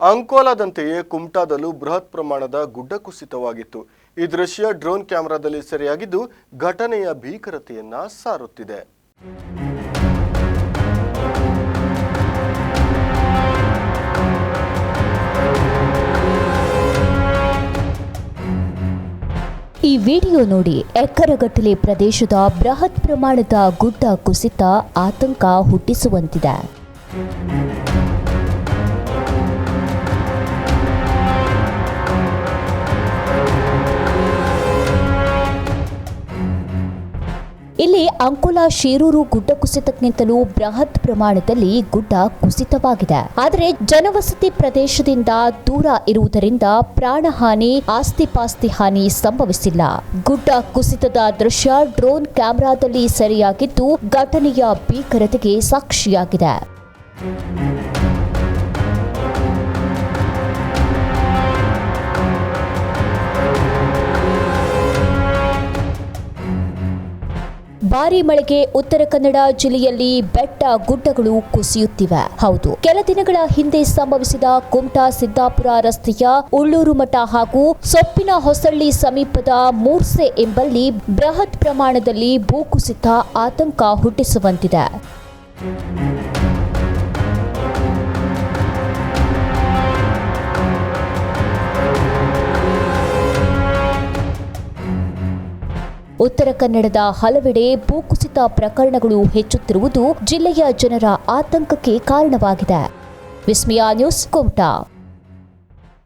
ಅಂಕೋಲಾದಂತೆಯೇ ಕುಮಟಾದಲ್ಲೂ ಬೃಹತ್ ಪ್ರಮಾಣದ ಗುಡ್ಡ ಕುಸಿತವಾಗಿತ್ತು. ಈ ದೃಶ್ಯ ಡ್ರೋನ್ ಕ್ಯಾಮೆರಾದಲ್ಲಿ ಸೆರೆಯಾಗಿದ್ದು, ಘಟನೆಯ ಭೀಕರತೆಯನ್ನ ಸಾರುತ್ತಿದೆ. ಈ ವಿಡಿಯೋ ನೋಡಿ ಎಕ್ಕರಗಟ್ಟಲೆ ಪ್ರದೇಶದ ಬೃಹತ್ ಪ್ರಮಾಣದ ಗುಡ್ಡ ಕುಸಿತ, ಆತಂಕ ಹುಟ್ಟಿಸುವಂತಿದೆ. ಇಲ್ಲಿ ಅಂಕೋಲಾ ಶೀರೂರು ಗುಡ್ಡ ಕುಸಿತಕ್ಕಿಂತಲೂ ಬೃಹತ್ ಪ್ರಮಾಣದಲ್ಲಿ ಗುಡ್ಡ ಕುಸಿತವಾಗಿದೆ. ಆದರೆ ಜನವಸತಿ ಪ್ರದೇಶದಿಂದ ದೂರ ಇರುವುದರಿಂದ ಪ್ರಾಣಹಾನಿ, ಆಸ್ತಿಪಾಸ್ತಿ ಹಾನಿ ಸಂಭವಿಸಿಲ್ಲ. ಗುಡ್ಡ ಕುಸಿತದ ದೃಶ್ಯ ಡ್ರೋನ್ ಕ್ಯಾಮೆರಾದಲ್ಲಿ ಸೆರೆಯಾಗಿದ್ದು ಘಟನೆಯ ಭೀಕರತೆಗೆ ಸಾಕ್ಷಿಯಾಗಿದೆ. ಭಾರಿ ಮಳೆಗೆ ಉತ್ತರ ಕನ್ನಡ ಜಿಲ್ಲೆಯಲ್ಲಿ ಬೆಟ್ಟ ಗುಡ್ಡಗಳು ಕುಸಿಯುತ್ತಿವೆ. ಹೌದು, ಕೆಲ ದಿನಗಳ ಹಿಂದೆ ಸಂಭವಿಸಿದ ಕುಮಟಾ ಸಿದ್ದಾಪುರ ರಸ್ತೆಯ ಉಳ್ಳೂರು ಮಠ ಹಾಗೂ ಸೊಪ್ಪಿನ ಹೊಸಳ್ಳಿ ಸಮೀಪದ ಮೂರ್ಸೆ ಎಂಬಲ್ಲಿ ಬೃಹತ್ ಪ್ರಮಾಣದಲ್ಲಿ ಭೂಕುಸಿತ ಆತಂಕ ಹುಟ್ಟಿಸುವಂತಿದೆ. ಉತ್ತರ ಕನ್ನಡದ ಹಲವೆಡೆ ಭೂಕುಸಿತ ಪ್ರಕರಣಗಳು ಹೆಚ್ಚುತ್ತಿರುವುದು ಜಿಲ್ಲೆಯ ಜನರ ಆತಂಕಕ್ಕೆ ಕಾರಣವಾಗಿದೆ. ವಿಸ್ಮಯ ನ್ಯೂಸ್ ಕುಮಟಾ.